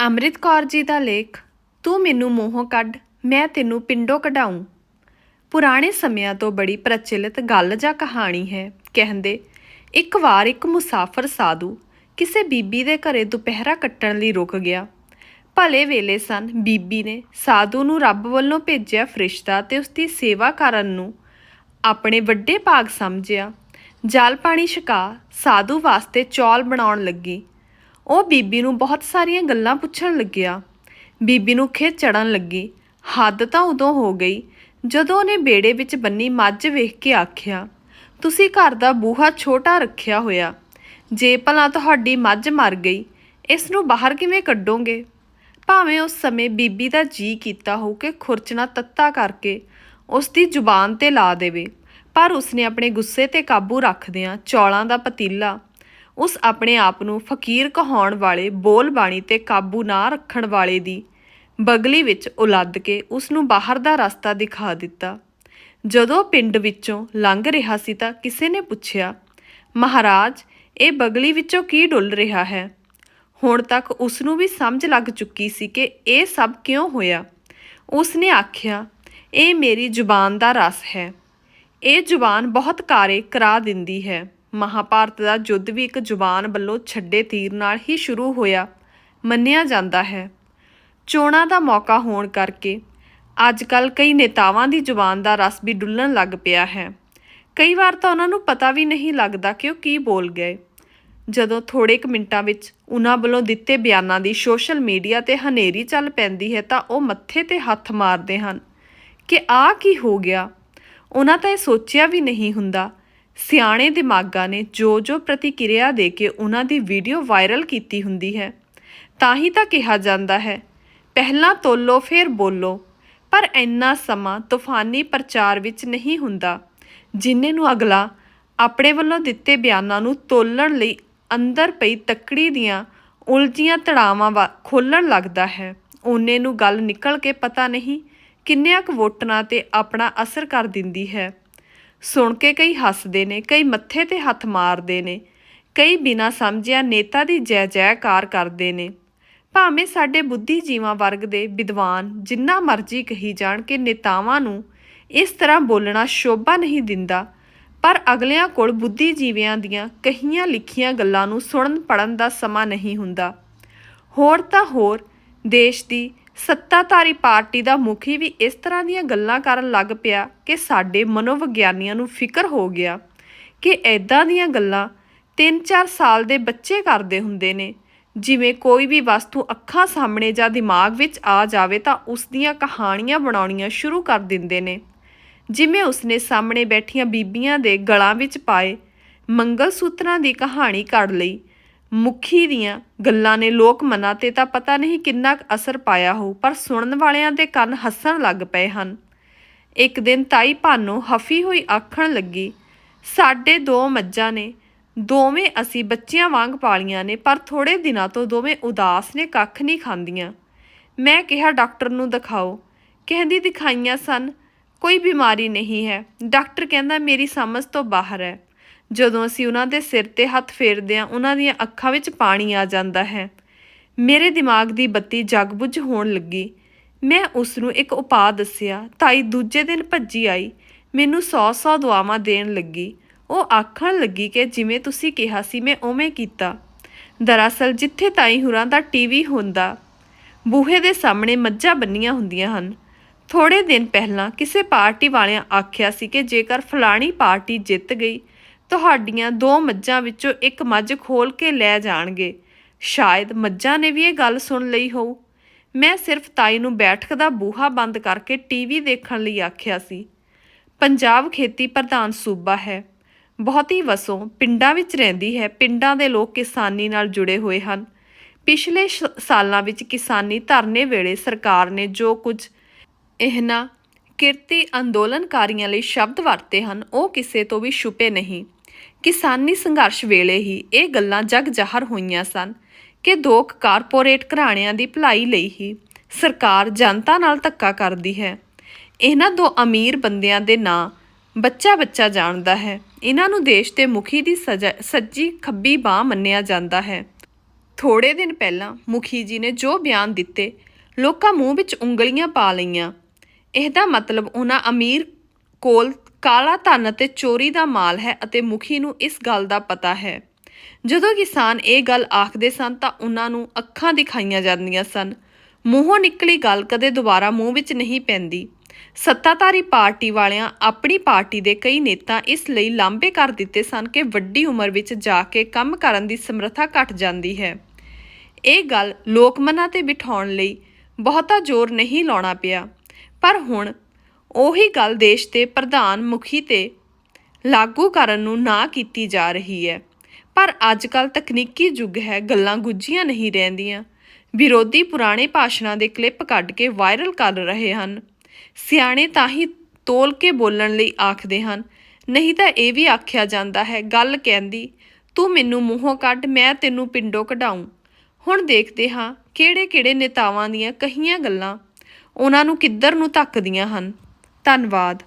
ਅੰਮ੍ਰਿਤ ਕੌਰ ਜੀ ਦਾ ਲੇਖ, ਤੂੰ ਮੈਨੂੰ ਮੂੰਹੋਂ ਕੱਢ, ਮੈਂ ਤੈਨੂੰ ਪਿੰਡੋਂ ਕਢਾਊਂ। ਪੁਰਾਣੇ ਸਮਿਆਂ ਤੋਂ ਬੜੀ ਪ੍ਰਚਲਿਤ ਗੱਲ ਜਾਂ ਕਹਾਣੀ ਹੈ। ਕਹਿੰਦੇ, ਇੱਕ ਵਾਰ ਇੱਕ ਮੁਸਾਫਰ ਸਾਧੂ ਕਿਸੇ ਬੀਬੀ ਦੇ ਘਰੇ ਦੁਪਹਿਰਾ ਕੱਟਣ ਲਈ ਰੁਕ ਗਿਆ। ਭਲੇ ਵੇਲੇ ਸਨ, ਬੀਬੀ ਨੇ ਸਾਧੂ ਨੂੰ ਰੱਬ ਵੱਲੋਂ ਭੇਜਿਆ ਫਰਿਸ਼ਤਾ ਤੇ ਉਸ ਦੀ ਸੇਵਾ ਕਰਨ ਨੂੰ ਆਪਣੇ ਵੱਡੇ ਭਾਗ ਸਮਝਿਆ। ਜਲ ਪਾਣੀ ਛਕਾ, ਸਾਧੂ ਵਾਸਤੇ ਚੌਲ ਬਣਾਉਣ ਲੱਗੀ। ਉਹ ਬੀਬੀ ਨੂੰ ਬਹੁਤ ਸਾਰੀਆਂ ਗੱਲਾਂ ਪੁੱਛਣ ਲੱਗਿਆ। ਬੀਬੀ ਨੂੰ ਖਿੱਚ ਚੜਨ ਲੱਗੀ। ਹੱਦ ਤਾਂ ਉਦੋਂ ਹੋ ਗਈ ਜਦੋਂ ਉਹਨੇ ਬੇੜੇ ਵਿੱਚ ਬੰਨੀ ਮੱਝ ਵੇਖ ਕੇ ਆਖਿਆ, ਤੁਸੀਂ ਘਰ ਦਾ ਬੂਹਾ ਛੋਟਾ ਰੱਖਿਆ ਹੋਇਆ। ਜੇ ਭਲਾ ਤੁਹਾਡੀ ਮੱਝ ਮਰ ਗਈ, ਇਸ ਨੂੰ ਬਾਹਰ ਕਿਵੇਂ ਕੱਢੋਗੇ? ਭਾਵੇਂ ਉਸ ਸਮੇਂ ਬੀਬੀ ਦਾ ਜੀ ਕੀਤਾ ਹੋ ਕਿ ਖੁਰਚਣਾ ਤੱਤਾ ਕਰਕੇ ਉਸ ਦੀ ਜ਼ੁਬਾਨ ਤੇ ਲਾ ਦੇਵੇ, ਪਰ ਉਸਨੇ ਆਪਣੇ ਗੁੱਸੇ ਤੇ ਕਾਬੂ ਰੱਖਦਿਆਂ ਚੌਲਾਂ ਦਾ ਪਤੀਲਾ ਉਸ ਆਪਣੇ ਆਪ ਨੂੰ ਫਕੀਰ ਕਹਾਉਣ ਵਾਲੇ ਬੋਲਬਾਣੀ ਤੇ ਕਾਬੂ ਨਾ ਰੱਖਣ ਵਾਲੇ ਦੀ ਬਗਲੀ ਵਿੱਚ ਉਲੱਦ ਕੇ ਉਸ ਨੂੰ ਬਾਹਰ ਦਾ ਰਸਤਾ ਦਿਖਾ ਦਿੱਤਾ। ਜਦੋਂ ਪਿੰਡ ਵਿੱਚੋਂ ਲੰਘ ਰਿਹਾ ਸੀ ਤਾਂ ਕਿਸੇ ਨੇ ਪੁੱਛਿਆ, ਮਹਾਰਾਜ, ਇਹ ਬਗਲੀ ਵਿੱਚੋਂ ਕੀ ਡੁੱਲ ਰਿਹਾ ਹੈ? ਹੁਣ ਤੱਕ ਉਸ ਨੂੰ ਵੀ ਸਮਝ ਲੱਗ ਚੁੱਕੀ ਸੀ ਕਿ ਇਹ ਸਭ ਕਿਉਂ ਹੋਇਆ। ਉਸ ਨੇ ਆਖਿਆ, ਇਹ ਮੇਰੀ ਜ਼ੁਬਾਨ ਦਾ ਰਸ ਹੈ। ਇਹ ਜ਼ੁਬਾਨ ਬਹੁਤ ਕਾਰੇ ਕਰਾ ਦਿੰਦੀ ਹੈ। ਮਹਾਭਾਰਤ ਦਾ ਯੁੱਧ ਵੀ ਇੱਕ ਜ਼ੁਬਾਨ ਵੱਲੋਂ ਛੱਡੇ ਤੀਰ ਨਾਲ ਹੀ ਸ਼ੁਰੂ ਹੋਇਆ, ਮੰਨਿਆ ਜਾਂਦਾ ਹੈ। ਚੋਣਾਂ ਦਾ ਮੌਕਾ ਹੋਣ ਕਰਕੇ ਅੱਜ ਕੱਲ ਕਈ ਨੇਤਾਵਾਂ ਦੀ ਜ਼ੁਬਾਨ ਦਾ ਰਸ ਵੀ ਡੁੱਲਣ ਲੱਗ ਪਿਆ ਹੈ। ਕਈ ਵਾਰ ਤਾਂ ਉਹਨਾਂ ਨੂੰ ਪਤਾ ਵੀ ਨਹੀਂ ਲੱਗਦਾ ਕਿ ਉਹ ਕੀ ਬੋਲ ਗਏ। ਜਦੋਂ ਥੋੜੇ ਕੁ ਮਿੰਟਾਂ ਵਿੱਚ ਉਹਨਾਂ ਵੱਲੋਂ ਦਿੱਤੇ ਬਿਆਨਾਂ ਦੀ ਸੋਸ਼ਲ ਮੀਡੀਆ ਤੇ ਹਨੇਰੀ ਚੱਲ ਪੈਂਦੀ ਹੈ ਤਾਂ ਉਹ ਮੱਥੇ ਤੇ ਹੱਥ ਮਾਰਦੇ ਹਨ ਕਿ ਆਹ ਕੀ ਹੋ ਗਿਆ? ਉਹਨਾਂ ਤਾਂ ਇਹ ਸੋਚਿਆ ਵੀ ਨਹੀਂ ਹੁੰਦਾ ਸਿਆਣੇ ਦਿਮਾਗਾਂ ਨੇ ਜੋ ਜੋ ਪ੍ਰਤੀਕਿਰਿਆ ਦੇ ਕੇ ਉਹਨਾਂ ਦੀ ਵੀਡੀਓ ਵਾਇਰਲ ਕੀਤੀ ਹੁੰਦੀ ਹੈ, ਤਾਂ ਹੀ ਤਾਂ ਕਿਹਾ ਜਾਂਦਾ ਹੈ, ਪਹਿਲਾਂ ਤੋਲੋ, ਫਿਰ ਬੋਲੋ, ਪਰ ਇੰਨਾ ਸਮਾਂ ਤੂਫਾਨੀ ਪ੍ਰਚਾਰ ਵਿੱਚ ਨਹੀਂ ਹੁੰਦਾ, ਜਿੰਨੇ ਨੂੰ ਅਗਲਾ ਆਪਣੇ ਵੱਲੋਂ ਦਿੱਤੇ ਬਿਆਨਾਂ ਨੂੰ ਤੋਲਣ ਲਈ ਅੰਦਰ ਪਈ ਤੱਕੜੀ ਦੀਆਂ ਉਲਝੀਆਂ ਤੜਾਵਾਂ ਵਾ ਖੋਲਣ ਲੱਗਦਾ ਹੈ। ਉਹਨੇ ਨੂੰ ਗੱਲ ਨਿਕਲ ਕੇ ਪਤਾ ਨਹੀਂ ਕਿੰਨਿਆਂ ਕੁ ਵੋਟਰਾਂ ਤੇ ਆਪਣਾ ਅਸਰ ਕਰ ਦਿੰਦੀ ਹੈ। ਸੁਣ ਕੇ ਕਈ ਹੱਸਦੇ ਨੇ, ਕਈ ਮੱਥੇ ਤੇ ਹੱਥ ਮਾਰਦੇ ਨੇ, ਕਈ ਬਿਨਾਂ ਸਮਝਿਆ ਨੇਤਾ ਦੀ ਜੈ ਜੈਕਾਰ ਕਰਦੇ ਨੇ। ਭਾਵੇਂ ਸਾਡੇ ਬੁੱਧੀਜੀਵਾਂ ਵਰਗ ਦੇ ਵਿਦਵਾਨ ਜਿੰਨਾ ਮਰਜ਼ੀ ਕਹੀ ਜਾਣ ਕਿ ਨੇਤਾਵਾਂ ਨੂੰ ਇਸ ਤਰ੍ਹਾਂ ਬੋਲਣਾ ਸ਼ੋਭਾ ਨਹੀਂ ਦਿੰਦਾ, ਪਰ ਅਗਲਿਆਂ ਕੋਲ ਬੁੱਧੀਜੀਵਿਆਂ ਦੀਆਂ ਕਹੀਆਂ ਲਿਖੀਆਂ ਗੱਲਾਂ ਨੂੰ ਸੁਣਨ ਪੜਨ ਦਾ ਸਮਾਂ ਨਹੀਂ ਹੁੰਦਾ। ਹੋਰ ਤਾਂ ਹੋਰ, ਦੇਸ਼ ਦੀ ਸੱਤਾਧਾਰੀ ਪਾਰਟੀ ਦਾ ਮੁਖੀ ਵੀ ਇਸ ਤਰ੍ਹਾਂ ਦੀਆਂ ਗੱਲਾਂ ਕਰਨ ਲੱਗ ਪਿਆ ਕਿ ਸਾਡੇ ਮਨੋਵਿਗਿਆਨੀਆਂ ਨੂੰ ਫਿਕਰ ਹੋ ਗਿਆ ਕਿ ਐਦਾਂ ਦੀਆਂ ਗੱਲਾਂ 3-4 ਸਾਲ ਦੇ ਬੱਚੇ ਕਰਦੇ ਹੁੰਦੇ ਨੇ। ਜਿਵੇਂ ਕੋਈ ਵੀ ਵਸਤੂ ਅੱਖਾਂ ਸਾਹਮਣੇ ਜਾਂ ਦਿਮਾਗ ਵਿੱਚ ਆ ਜਾਵੇ ਤਾਂ ਉਸ ਦੀਆਂ ਕਹਾਣੀਆਂ ਬਣਾਉਣੀਆਂ ਸ਼ੁਰੂ ਕਰ ਦਿੰਦੇ ਨੇ। ਜਿਵੇਂ ਉਸਨੇ ਸਾਹਮਣੇ ਬੈਠੀਆਂ ਬੀਬੀਆਂ ਦੇ ਗਲਾਂ ਵਿੱਚ ਪਾਏ ਮੰਗਲ ਸੂਤਰਾਂ ਦੀ ਕਹਾਣੀ ਕੱਢ ਲਈ ਮੁਖੀ ਦੀਆਂ ਗੱਲਾਂ ਨੇ ਲੋਕ ਮਨਾਂ ਤੇ ਤਾਂ ਪਤਾ ਨਹੀਂ ਕਿੰਨਾ ਕੁ ਅਸਰ ਪਾਇਆ ਹੋ ਪਰ ਸੁਣਨ ਵਾਲਿਆਂ ਦੇ ਕੰਨ ਹੱਸਣ ਲੱਗ ਪਏ ਹਨ। ਇੱਕ ਦਿਨ ਤਾਈ ਭਾਨੋ ਹਫੀ ਹੋਈ ਆਖਣ ਲੱਗੀ, ਸਾਡੇ ਦੋ ਮੱਝਾਂ ਨੇ, ਦੋਵੇਂ ਅਸੀਂ ਬੱਚਿਆਂ ਵਾਂਗ ਪਾਲੀਆਂ ਨੇ, ਪਰ ਥੋੜੇ ਦਿਨਾਂ ਤੋਂ ਦੋਵੇਂ ਉਦਾਸ ਨੇ, ਕੱਖ ਨਹੀਂ ਖਾਂਦੀਆਂ। ਮੈਂ ਕਿਹਾ, ਡਾਕਟਰ ਨੂੰ ਦਿਖਾਓ। ਕਹਿੰਦੀ, ਦਿਖਾਈਆਂ ਸਨ, ਕੋਈ ਬਿਮਾਰੀ ਨਹੀਂ ਹੈ। ਡਾਕਟਰ ਕਹਿੰਦਾ, ਮੇਰੀ ਸਮਝ ਤੋਂ ਬਾਹਰ ਹੈ। ਜਦੋਂ ਅਸੀਂ ਉਹਨਾਂ ਦੇ ਸਿਰ ਤੇ ਹੱਥ ਫੇਰਦੇ ਹਾਂ, ਉਹਨਾਂ ਦੀਆਂ ਅੱਖਾਂ ਵਿੱਚ ਪਾਣੀ ਆ ਜਾਂਦਾ ਹੈ। ਮੇਰੇ ਦਿਮਾਗ ਦੀ ਬੱਤੀ ਜਗਬੁੱਝ ਹੋਣ ਲੱਗੀ। ਮੈਂ ਉਸ ਨੂੰ ਇੱਕ ਉਪਾਅ ਦੱਸਿਆ। ਤਾਈ ਦੂਜੇ ਦਿਨ ਭੱਜੀ ਆਈ। ਮੈਨੂੰ ਸੌ ਸੌ ਦੁਆਵਾਂ ਦੇਣ ਲੱਗੀ। ਉਹ ਆਖਣ ਲੱਗੀ ਕਿ ਜਿਵੇਂ ਤੁਸੀਂ ਕਿਹਾ ਸੀ, ਮੈਂ ਉਵੇਂ ਕੀਤਾ। ਦਰਅਸਲ ਜਿੱਥੇ ਤਾਈ ਹੁਰਾਂ ਦਾ ਟੀਵੀ ਹੁੰਦਾ, ਬੂਹੇ ਦੇ ਸਾਹਮਣੇ ਮੱਝਾਂ ਬੰਨੀਆਂ ਹੁੰਦੀਆਂ ਹਨ। ਥੋੜੇ ਦਿਨ ਪਹਿਲਾਂ ਕਿਸੇ ਪਾਰਟੀ ਵਾਲਿਆਂ ਆਖਿਆ ਸੀ ਕਿ ਜੇਕਰ ਫਲਾਣੀ ਪਾਰਟੀ ਜਿੱਤ ਗਈ ਤੁਹਾਡੀਆਂ ਦੋ ਮੱਝਾਂ ਵਿੱਚੋਂ ਇੱਕ ਮੱਝ ਖੋਲ ਕੇ ਲੈ ਜਾਣਗੇ। ਸ਼ਾਇਦ ਮੱਝਾਂ ਨੇ ਵੀ ਇਹ ਗੱਲ ਸੁਣ ਲਈ ਹੋਊ। ਮੈਂ ਸਿਰਫ ਤਾਈ ਨੂੰ ਬੈਠਕ ਦਾ ਬੂਹਾ ਬੰਦ ਕਰਕੇ ਟੀਵੀ ਦੇਖਣ ਲਈ ਆਖਿਆ ਸੀ। ਪੰਜਾਬ ਖੇਤੀ ਪ੍ਰਧਾਨ ਸੂਬਾ ਹੈ। ਬਹੁਤੀ ਵਸੋਂ ਪਿੰਡਾਂ ਵਿੱਚ ਰਹਿੰਦੀ ਹੈ, ਪਿੰਡਾਂ ਦੇ ਲੋਕ ਕਿਸਾਨੀ ਨਾਲ ਜੁੜੇ ਹੋਏ ਹਨ। ਪਿਛਲੇ ਸ਼- ਸਾਲਾਂ ਵਿੱਚ ਕਿਸਾਨੀ ਧਰਨੇ ਵੇਲੇ ਸਰਕਾਰ ਨੇ ਜੋ ਕੁਝ ਇਹਨਾਂ ਕਿਰਤੀ ਅੰਦੋਲਨਕਾਰੀਆਂ ਲਈ ਸ਼ਬਦ ਵਰਤੇ ਹਨ, ਉਹ ਕਿਸੇ ਤੋਂ ਵੀ ਛੁਪੇ ਨਹੀਂ। ਕਿਸਾਨੀ ਸੰਘਰਸ਼ ਵੇਲੇ ਹੀ ਇਹ ਗੱਲਾਂ ਜਗ ਜ਼ਾਹਰ ਹੋਈਆਂ ਸਨ ਕਿ ਦੋ ਕਾਰਪੋਰੇਟ ਘਰਾਣਿਆਂ ਦੀ ਭਲਾਈ ਲਈ ਹੀ ਸਰਕਾਰ ਜਨਤਾ ਨਾਲ ਧੱਕਾ ਕਰਦੀ ਹੈ। ਇਹਨਾਂ ਦੋ ਅਮੀਰ ਬੰਦਿਆਂ ਦੇ ਨਾਂ ਬੱਚਾ ਬੱਚਾ ਜਾਣਦਾ ਹੈ। ਇਹਨਾਂ ਨੂੰ ਦੇਸ਼ ਦੇ ਮੁਖੀ ਦੀ ਸਜਾ- ਸੱਜੀ ਖੱਬੀ ਬਾਹ ਮੰਨਿਆ ਜਾਂਦਾ ਹੈ। ਥੋੜੇ ਦਿਨ ਪਹਿਲਾਂ ਮੁਖੀ ਜੀ ਨੇ ਜੋ ਬਿਆਨ ਦਿੱਤੇ, ਲੋਕਾਂ ਮੂੰਹ ਵਿੱਚ ਉਂਗਲੀਆਂ ਪਾ ਲਈਆਂ। ਇਹਦਾ ਮਤਲਬ ਉਹਨਾਂ ਅਮੀਰ ਕੋਲ ਕਾਲਾ ਧਨ ਅਤੇ ਚੋਰੀ ਦਾ ਮਾਲ ਹੈ ਅਤੇ ਮੁਖੀ ਨੂੰ ਇਸ ਗੱਲ ਦਾ ਪਤਾ ਹੈ। ਜਦੋਂ ਕਿਸਾਨ ਇਹ ਗੱਲ ਆਖਦੇ ਸਨ ਤਾਂ ਉਹਨਾਂ ਨੂੰ ਅੱਖਾਂ ਦਿਖਾਈਆਂ ਜਾਂਦੀਆਂ ਸਨ। ਮੂੰਹੋਂ ਨਿਕਲੀ ਗੱਲ ਕਦੇ ਦੁਬਾਰਾ ਮੂੰਹ ਵਿੱਚ ਨਹੀਂ ਪੈਂਦੀ। ਸੱਤਾਧਾਰੀ ਪਾਰਟੀ ਵਾਲਿਆਂ ਆਪਣੀ ਪਾਰਟੀ ਦੇ ਕਈ ਨੇਤਾ ਇਸ ਲਈ ਲਾਂਬੇ ਕਰ ਦਿੱਤੇ ਸਨ ਕਿ ਵੱਡੀ ਉਮਰ ਵਿੱਚ ਜਾ ਕੇ ਕੰਮ ਕਰਨ ਦੀ ਸਮਰੱਥਾ ਘਟ ਜਾਂਦੀ ਹੈ। ਇਹ ਗੱਲ ਲੋਕਮਨਾਂ ਤੇ ਬਿਠਾਉਣ ਲਈ ਬਹੁਤਾ ਜ਼ੋਰ ਨਹੀਂ ਲਾਉਣਾ ਪਿਆ। ਪਰ ਹੁਣ ਉਹੀ ਗੱਲ ਦੇਸ਼ ਦੇ ਪ੍ਰਧਾਨ ਮੁਖੀ ਤੇ ਲਾਗੂ ਕਰਨ ਨੂੰ ਨਾ ਕੀਤੀ ਜਾ ਰਹੀ ਹੈ। ਪਰ ਅੱਜ ਕੱਲ ਤਕਨੀਕੀ ਯੁੱਗ ਹੈ, ਗੱਲਾਂ ਗੁੱਝੀਆਂ ਨਹੀਂ ਰਹਿੰਦੀਆਂ। ਵਿਰੋਧੀ ਪੁਰਾਣੇ ਭਾਸ਼ਣਾਂ ਦੇ ਕਲਿੱਪ ਕੱਢ ਕੇ ਵਾਇਰਲ ਕਰ ਰਹੇ ਹਨ। ਸਿਆਣੇ ਤਾਂ ਹੀ ਤੋਲ ਕੇ ਬੋਲਣ ਲਈ ਆਖਦੇ ਹਨ, ਨਹੀਂ ਤਾਂ ਇਹ ਵੀ ਆਖਿਆ ਜਾਂਦਾ ਹੈ, ਗੱਲ ਕਹਿੰਦੀ, ਤੂੰ ਮੈਨੂੰ ਮੂੰਹੋਂ ਕੱਢ, ਮੈਂ ਤੈਨੂੰ ਪਿੰਡੋਂ ਕਢਾਊਂ। ਹੁਣ ਦੇਖਦੇ ਹਾਂ ਕਿਹੜੇ-ਕਿਹੜੇ ਨੇਤਾਵਾਂ ਦੀਆਂ ਕਹੀਆਂ ਗੱਲਾਂ ਉਹਨਾਂ ਨੂੰ ਕਿੱਧਰ ਨੂੰ ਧੱਕਦੀਆਂ ਹਨ। ਧੰਨਵਾਦ।